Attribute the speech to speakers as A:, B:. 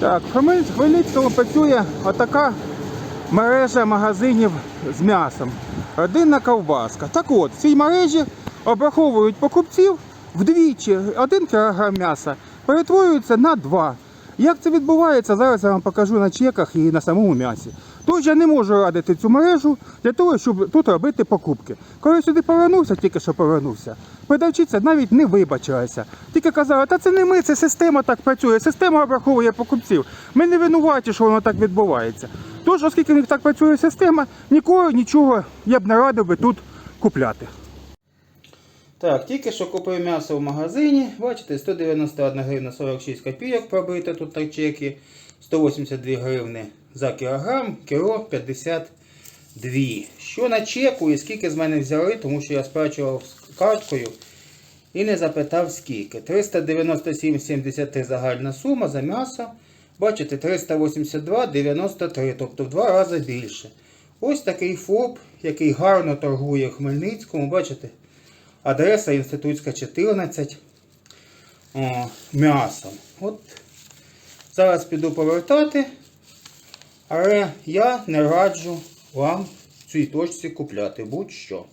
A: Так, в Хмель- Хмельницькому працює отака мережа магазинів з м'ясом. Родинна ковбаска. Так от, в цій мережі обраховують покупців вдвічі. Один кілограм м'яса перетворюється на два. Як це відбувається, зараз я вам покажу на чеках і на самому м'ясі. Тож я не можу радити цю мережу для того, щоб тут робити покупки. Коли сюди повернувся, тільки що повернувся, продавчиця навіть не вибачилася. Тільки казала, та це не ми, це система так працює, система обраховує покупців. Ми не винуваті, що воно так відбувається. Тож, оскільки в них так працює система, нікого нічого я б не радив би тут купляти. Так, тільки що купив м'ясо в магазині. Бачите, 191 гривна 46 копійок пробито тут так чеки. 182 гривни за кілограм, кіло 52. Що на чеку і скільки з мене взяли, тому що я сплачував з карткою і не запитав скільки. 397,73 загальна сума за м'ясо. Бачите, 382,93, тобто в два рази більше. Ось такий ФОП, який гарно торгує в Хмельницькому. Бачите? Адреса Інститутська 14. О, м'ясом. От зараз піду повертати, але я не раджу вам в цій точці купляти будь-що.